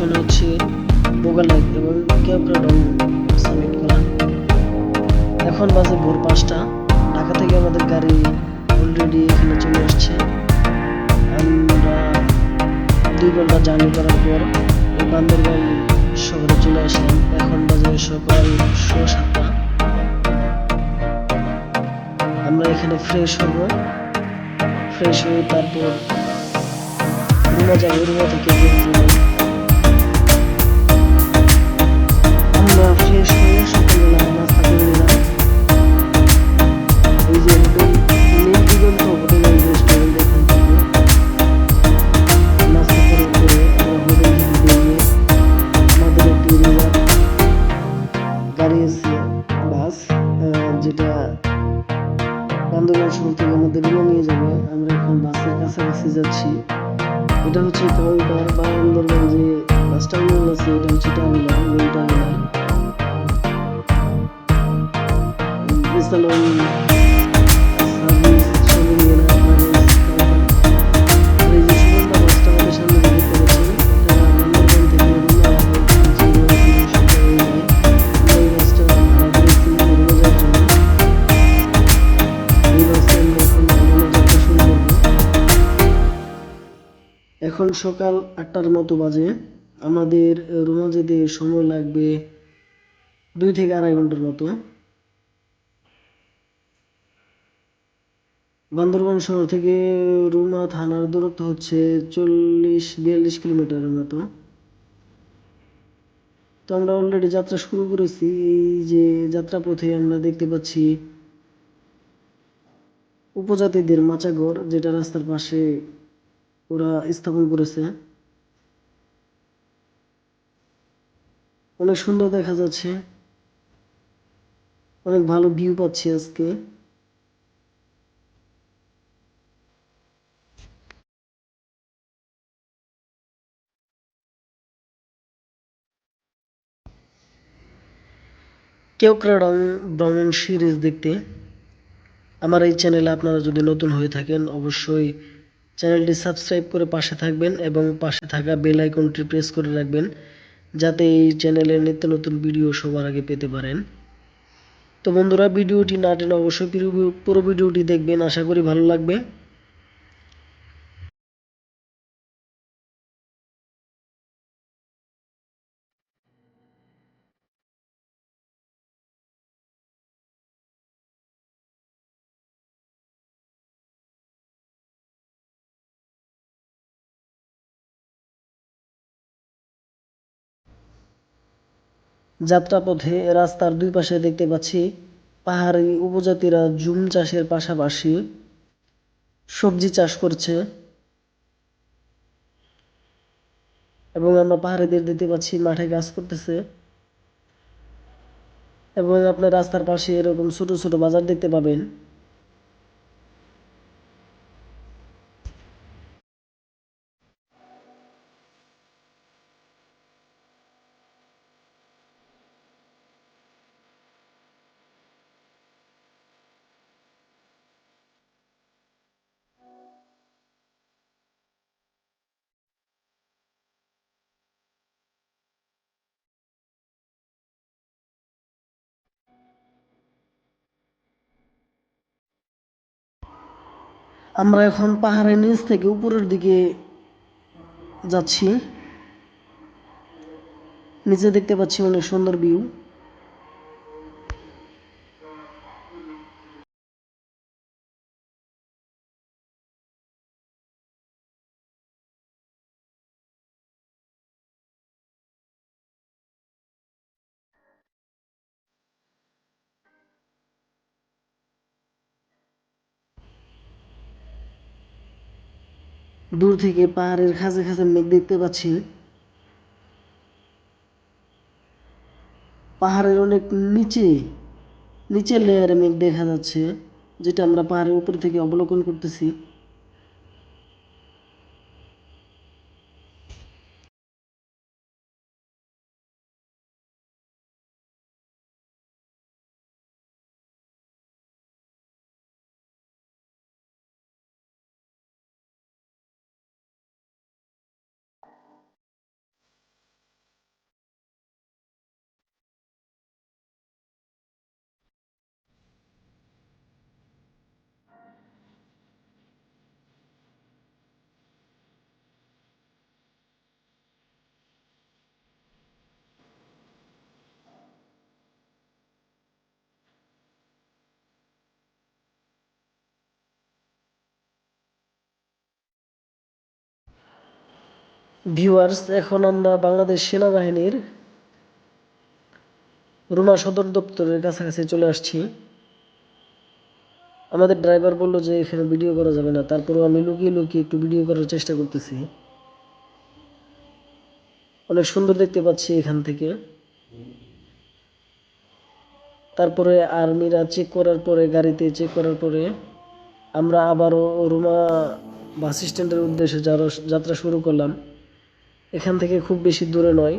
Location হচ্ছে বোগালেক এবং Keokradong summit করা এখন বাজে ভোর পাঁচটা, ঢাকা থেকে আমাদের গাড়ি অলরেডি এখানে চলে আসছে। আমরা দুই ঘণ্টা জার্নি করার পর বান্দরবান শহরে চলে আসলাম। এখন বাজে সকাল সোয়া সাতটা। আমরা এখানে ফ্রেশ হব। ফ্রেশ হয়ে তারপর রুমা যাব, রুমা থেকে আছে এটা হচ্ছে টার্মিনাল মেন টার্মিনাল বিসালন সার্ভিস চলে নিয়ে আপনাদের এখন সকাল আটটার মতো বাজে। আমাদের রুমা যেতে সময় লাগবে দুই থেকে আড়াই ঘণ্টার মতো। বান্দরবান শহর থেকে রুমা থানার দূরত্ব হচ্ছে চল্লিশ বিয়াল্লিশ কিলোমিটারের মতো। তো আমরা অলরেডি যাত্রা শুরু করেছি, এই যে যাত্রা পথে আমরা দেখতে পাচ্ছি উপজাতিদের মাচাঘর, যেটা রাস্তার পাশে ওরা স্থাপন করেছে। অনেক সুন্দর দেখা যাচ্ছে। অনেক ভালো ভিউ পাচ্ছি আজকে। কেওক্রাডং ভ্রমণ সিরিজ দেখতে। আমার এই চ্যানেলে আপনারা যদি নতুন হয়ে থাকেন, অবশ্যই চ্যানেলটি সাবস্ক্রাইব করে পাশে থাকবেন এবং পাশে থাকা বেল আইকনটি প্রেস করে রাখবেন। যাতে এই চ্যানেলের নিত্য নতুন ভিডিও সবার আগে পেতে পারেন। তো বন্ধুরা ভিডিওটি না টেনে অবশ্যই পুরো- পুরো ভিডিওটি দেখবেন। আশা করি ভালো লাগবে। যাত্রাপথে রাস্তার দুই পাশে দেখতে পাচ্ছি পাহাড়ি উপজাতিরা জুম চাষের পাশাপাশি সবজি চাষ করছে। এবং আমরা পাহাড়িদের দেখতে পাচ্ছি মাঠে কাজ করতেছে। এবং আপনার রাস্তার পাশে এরকম ছোট ছোট বাজার দেখতে পাবেন। আমরা এখন পাহাড়ের নিচ থেকে উপরের দিকে যাচ্ছি। নিচে দেখতে পাচ্ছি অনেক সুন্দর ভিউ দূর থেকে পাহাড়ের খাঁজে খাঁজে মেঘ দেখতে পাচ্ছি। পাহাড়ের অনেক নিচে, নিচের লেয়ারে মেঘ দেখা যাচ্ছে, যেটা আমরা পাহাড়ের উপর থেকে অবলোকন করতেছি। ভিউয়ার্স এখন আমরা বাংলাদেশ সেনাবাহিনীর রুমা সদর দপ্তরের কাছাকাছি চলে আসছি। আমাদের ড্রাইভার বলল যে এখানে ভিডিও করা যাবে না। তারপরেও আমি লুকিয়ে লুকিয়ে একটু ভিডিও করার চেষ্টা করতেছি। অনেক সুন্দর দেখতে পাচ্ছি এখান থেকে। তারপরে আর্মিরা চেক করার পরে, গাড়িতে চেক করার পরে আমরা আবারও রুমা বাস স্ট্যান্ডের উদ্দেশ্যে যাত্রা শুরু করলাম। এখান থেকে খুব বেশি দূরে নয়।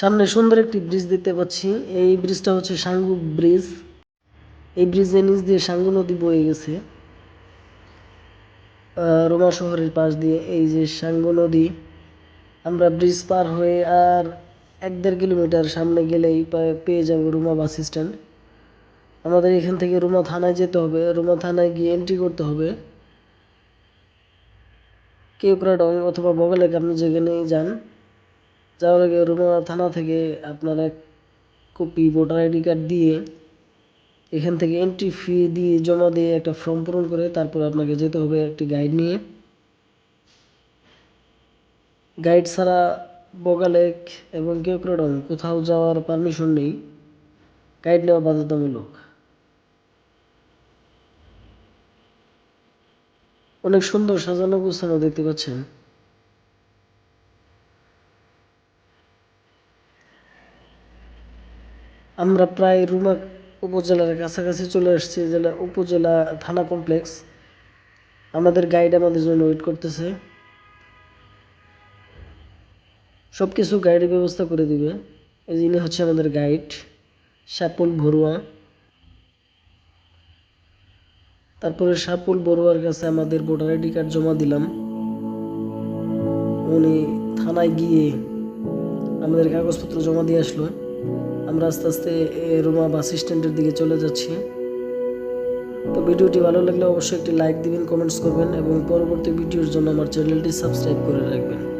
সামনে সুন্দর একটি ব্রিজ দেখতে পাচ্ছি। এই ব্রিজটা হচ্ছে সাঙ্গু ব্রিজ এই ব্রিজের নিচ দিয়ে সাঙ্গু নদী বয়ে গেছে। রোমা শহরের পাশ দিয়ে এই যে সাঙ্গু নদী, আমরা ব্রিজ পার হয়ে আর এক দেড় কিলোমিটার সামনে গেলেই পেয়ে যাব রুমা বাস স্ট্যান্ড আমাদের এখান থেকে রুমা থানায় যেতে হবে। রুমা থানায় গিয়ে এন্ট্রি করতে হবে। কেউক্রাডং অথবা বগলে আপনি যেখানেই যান যাওয়ার আগে রুমা থানা থেকে আপনার এক কপি ভোটার আইডি কার্ড দিয়ে এখান থেকে এন্ট্রি ফি দিয়ে জমা দিয়ে একটা ফর্ম পূরণ করে তারপর আপনাকে যেতে হবে একটি গাইড নিয়ে। গাইড ছাড়া বগালেক এবং কেউক্রাডং কোথাও যাওয়ার পারমিশন নেই। গাইড নেওয়া বাধ্যতামূলক। অনেক সুন্দর সাজানো গোছানো দেখতে পাচ্ছেন। আমরা প্রায় রুমা উপজেলার কাছাকাছি চলে আসছি, জেলা উপজেলা থানা কমপ্লেক্স। আমাদের গাইড আমাদের জন্য ওয়েট করতেছে। সব কিছু গাইডের ব্যবস্থা করে দিবে। যিনি হচ্ছে আমাদের গাইড সাপুল ভরুয়া তারপরে সাপুল বড়ুয়ার কাছে আমাদের ভোটার আইডি কার্ড জমা দিলাম। উনি থানায় গিয়ে আমাদের কাগজপত্র জমা দিয়ে আসলো। আমরা আস্তে আস্তে রোমা বাস স্ট্যান্ডের দিকে চলে যাচ্ছি। তো ভিডিওটি ভালো লাগলে অবশ্যই একটি লাইক দিবেন কমেন্টস করবেন এবং পরবর্তী ভিডিওর জন্য আমার চ্যানেলটি সাবস্ক্রাইব করে রাখবেন।